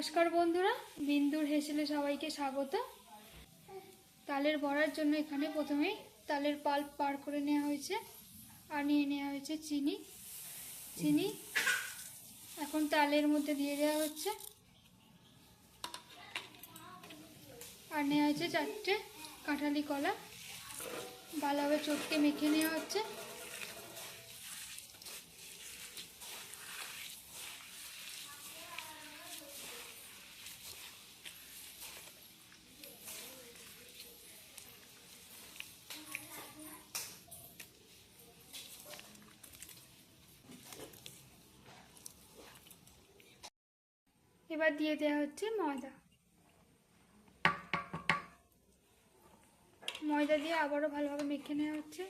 নমস্কার বন্ধুরা, বিন্দুর হেসেলে সবাইকে স্বাগত। তালের বড়ার জন্য এখানে প্রথমেই তালের পাল্প পার করে নেওয়া হয়েছে আর নিয়ে নেওয়া হয়েছে চিনি। চিনি এখন তালের মধ্যে দিয়ে দেওয়া হচ্ছে। আর নেওয়া হয়েছে চারটে কাঁঠালি কলা। ভালোভাবে চটকে মেখে নেওয়া হচ্ছে। এবার দিয়ে দেওয়া হচ্ছে ময়দা। ময়দা দিয়ে আবারও ভালোভাবে মেখে নেওয়া হচ্ছে।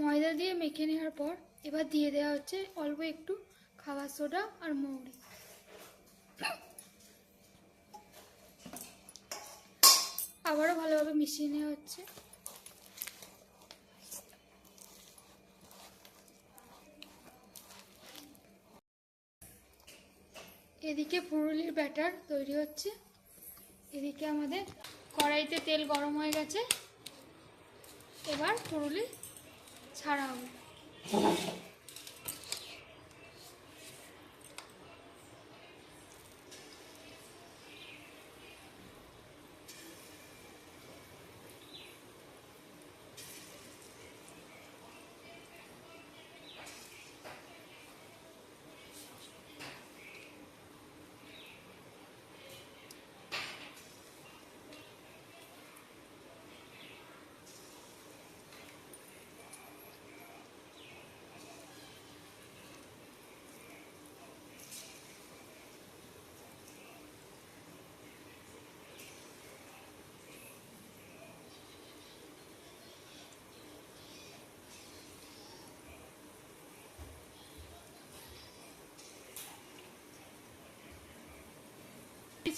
ময়দা দিয়ে মেখে নেওয়ার পর এবার দিয়ে দেওয়া হচ্ছে অল্প একটু খাবার সোডা আর মৌরি। আবারও ভালোভাবে মিশিয়ে নেওয়া হচ্ছে। এদিকে পুরুলির ব্যাটার তৈরি হচ্ছে। এদিকে আমাদের কড়াইতে তেল গরম হয়ে গেছে। এবার পুরুলি ছাড়া হবে।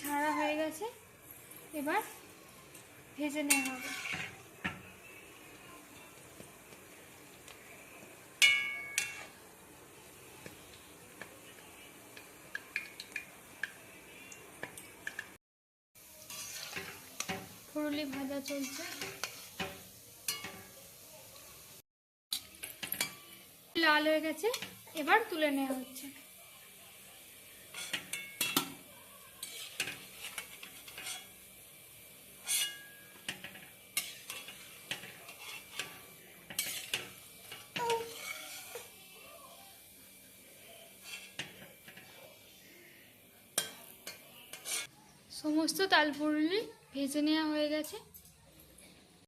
ছাড়া হয়ে গেছে। এবার ভেজে নেওয়া হবে। ফুরুলি ভাজা চলছে। লাল হয়ে গেছে। এবার তুলে নেওয়া হচ্ছে। সমস্ত তালপুরুলি ভেজে নেওয়া হয়ে গেছে।